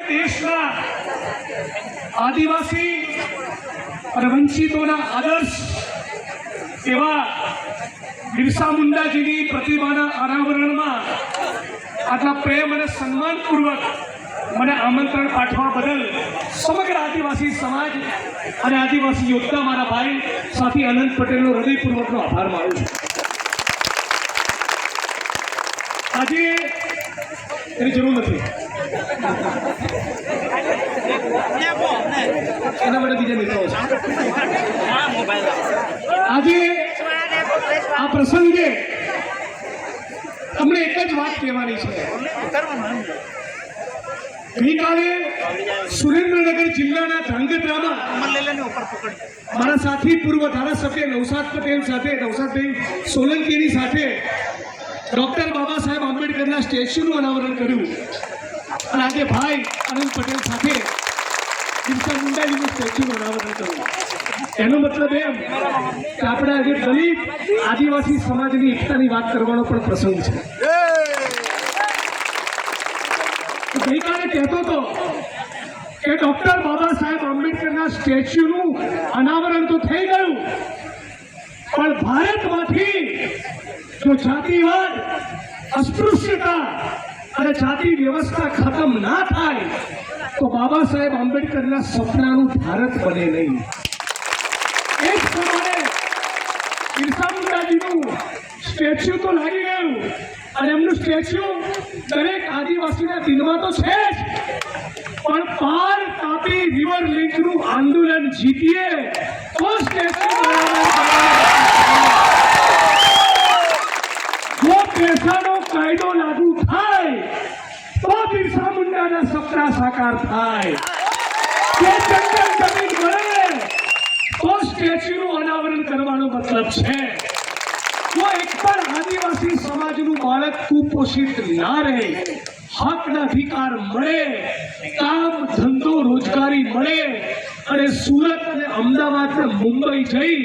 દેશના આદિવાસી અને વંચિતોના આદર્શ એવા બિરસા મુંડાજીની પ્રતિમાના અનાવરણમાં આટલા પ્રેમ અને સન્માનપૂર્વક મને આમંત્રણ પાઠવા બદલ સમગ્ર આદિવાસી સમાજ અને આદિવાસી યોદ્ધા મારા ભાઈ સાથી અનંત પટેલનો હૃદયપૂર્વકનો આભાર માનું છું. આજે એની જરૂર નથી એના માટે બીજા નેતાઓ છે આજે આ પ્રસંગે તમને એક જ વાત કહેવાની છે. ગઈકાલે સુરેન્દ્રનગર જિલ્લાના ધ્રાંગધ્રામાં મારા સાથી પૂર્વ ધારાસભ્ય નવસાદ પટેલ સાથે નવસાદભાઈ સોલંકીની સાથે ડોક્ટર બાબા સાહેબ આંબેડકરના સ્ટેચ્યુનું અનાવરણ કર્યું. અને આજે ભાઈ આનંદ પટેલ સાથે સ્ટેચ્યુનું અનાવરણ કર્યું એનો મતલબ એમ કે આપણે આજે દલિત, આદિવાસી સમાજની એકતાની વાત કરવાનો પણ પ્રસંગ છે. ગઈકાલે કહેતો હતો કે ડોક્ટર બાબા સાહેબ આંબેડકરના સ્ટેચ્યુનું અનાવરણ તો થઈ ગયું, પણ ભારતમાંથી જો જાતિવાદ, અસ્પૃશ્યતા અને જાતિ વ્યવસ્થા ખતમ ના થાય તો બાબા સાહેબ આંબેડકરના સપનાનું ભારત બને નહીં. એ જ પ્રમાણે બિરસા મુંડાજીનું સ્ટેચ્યુ તો લાગી ગયું અને એમનું સ્ટેચ્યુ દરેક આદિવાસીના દિલમાં તો છે જ. પણ પાર તાપી રિવર લિંકનું આંદોલન જીતીએ તો સ્ટેચ્યુ જો પેશાનો કાયદો લાગુ થાય બિરસા મુંડાના સપના સાકાર થાય. કે જંગલ જમીન મળે, તો સ્ટેચ્યુનું અનાવરણ કરવાનો મતલબ છે. જો એક પણ આદિવાસી સમાજનું બાળક કુપોષિત ના રહે, હકના અધિકાર મળે, કામ ધંધો રોજગારી મળે અને સુરત અને અમદાવાદ ને મુંબઈ જઈ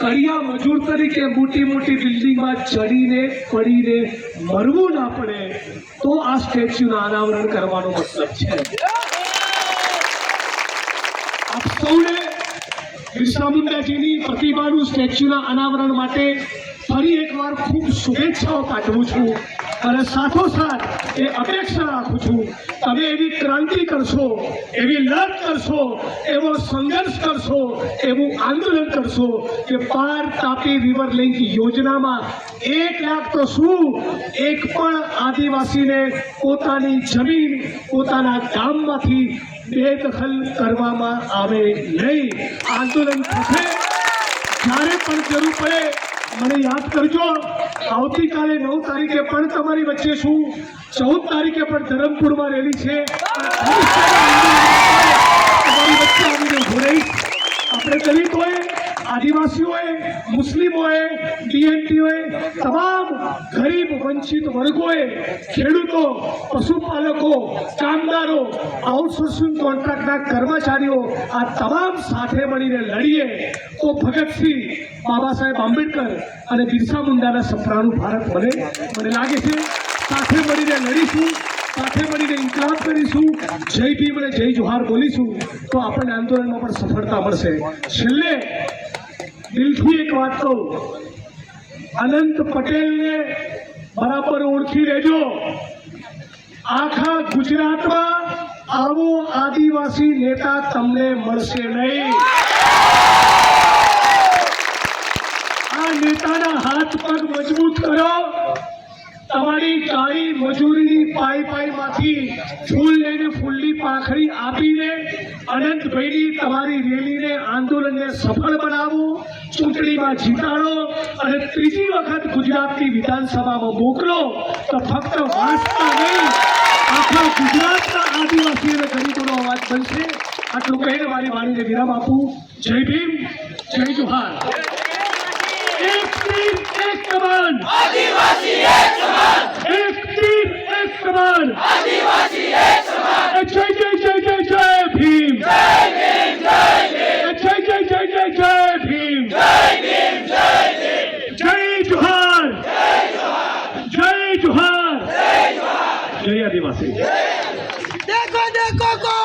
કરિયા મજૂર તરીકે મોટી મોટી બિલ્ડિંગમાં ચડીને, પડીને મરવું ના પડે, તો આ સ્ટેચ્યુનું અનાવરણ કરવાનો મતલબ છે. આપ સૌને બિરસા પ્રતિમાનું સ્ટેચ્યુના અનાવરણ માટે ફરી એકવાર ખૂબ શુભેચ્છાઓ પાઠવું છું. અને સાથોસાથ એ અપેક્ષા રાખું છું. તમે એવી ક્રાંતિ કરશો, એવી લડ કરશો, એવો સંઘર્ષ કરશો, એવું આંદોલન કરશો કે પાર તાપી રિવર લિંક યોજનામાં એક લાખ તો શું? એક પણ આદિવાસીને પોતાની જમીન પોતાના ગામમાંથી બેદખલ કરવામાં આવે નહીં. આંદોલન થશે, જ્યારે પણ જરૂર પડે મને યાદ કરજો, આવતીકાલે નવ તારીખે પણ તમારી વચ્ચે છું. ચૌદ તારીખે પણ ધરમપુરમાં રેલી છે. તમારી વચ્ચે આવીને ઊભો આદિવાસીઓએ, મુસ્લિમોએ બીએનટીઓએ તમામ ગરીબ વંચિત વર્ગોએ, ખેડૂતો, પશુપાલકો, કામદારો આઉટસોર્સિંગ કોન્ટ્રાક્ટના કર્મચારીઓ આ તમામ સાથે મળીને લડીએ તો ભગતસિંહ બાબા સાહેબ આંબેડકર અને બિરસા મુંડાના સપનાનું ભારત બને. મને લાગે છે સાથે મળીને લડીશું, સાથે મળીને ઇન્કલાબ કરીશું. જય ભીમ અને જય જોહાર બોલીશું તો આપણને આંદોલનમાં પણ સફળતા મળશે. છેલ્લે દિલથી એક વાત કહું. અનંત પટેલને બરાબર ઓળખી લેજો આખા ગુજરાતમાં આવો આદિવાસી નેતા તમને મળશે નહીં. આ નેતાના હાથ પગ મજબૂત કરો. તમારી કાળી મજૂરીની પાઈ પાઈમાંથી ફૂલ લઈને ફૂલની પાખડી આપીને અનંતભાઈની તમારી રેલીને આંદોલનને સફળ બનાવો. ચૂંટણીમાં જીતાડો અને ત્રીજી વખત ગુજરાતની વિધાનસભામાં મોકલો, તો ફક્ત વાંચતા નહીં. આખા ગુજરાતના આદિવાસી અને ગરીબોનો અવાજ બનશે. આટલું કહીને મારી વાણીને વિરામ આપું. જય ભીમ, જય જોહાર. એક કમાન એક સમાન એક તીર એક કમાન આદિવાસી એક સમાન જય જય જય જય જય ભીમ જય ભીમ જય ભીમ જય જય જય જય જય ભીમ જય ભીમ જય ભીમ જય જોહાર જય